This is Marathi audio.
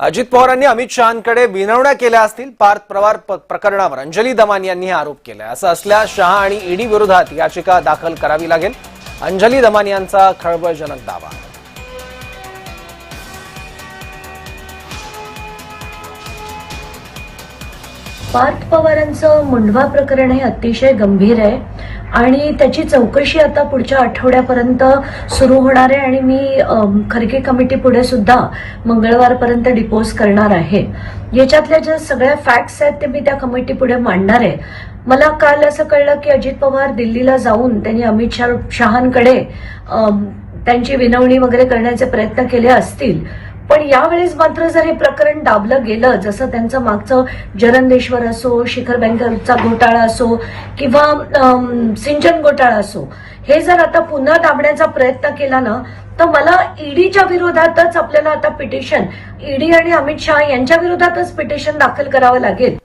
अजित पवारांनी अमित शहांकडे विनवण्या केल्या असतील पार्थ पवार प्रकरणावर अंजली दमान यांनी आरोप केलाय. असं असल्यास शहा आणि ईडी विरोधात याचिका दाखल करावी लागेल. अंजली दमान यांचा खळबळजनक दावा. पार्थ पवारांचं मुंडवा प्रकरण हे अतिशय गंभीर आहे. आणि त्याची चौकशी आता पुढच्या आठवड्यापर्यंत सुरू होणार आहे आणि मी खरगे कमिटी पुढे सुद्धा मंगळवारपर्यंत डिपोज करणार आहे. याच्यातल्या ज्या सगळ्या फॅक्ट्स आहेत ते मी त्या कमिटी पुढे मांडणार आहे. मला काल असं कळलं की अजित पवार दिल्लीला जाऊन त्यांनी अमित शाह शहांकडे त्यांची विनवणी वगैरे करण्याचे प्रयत्न केले असतील. पण यावेळेस मात्र जर हे प्रकरण दाबलं गेलं जसं त्यांचं मागचं जरंदेश्वर असो शिखर बँकरचा घोटाळा असो किंवा सिंचन घोटाळा असो हे जर आता पुन्हा दाबण्याचा प्रयत्न केला ना तर मला ईडीच्या विरोधातच आपल्याला आता पिटिशन ईडी आणि अमित शहा यांच्या विरोधातच पिटिशन दाखल करावं लागेल.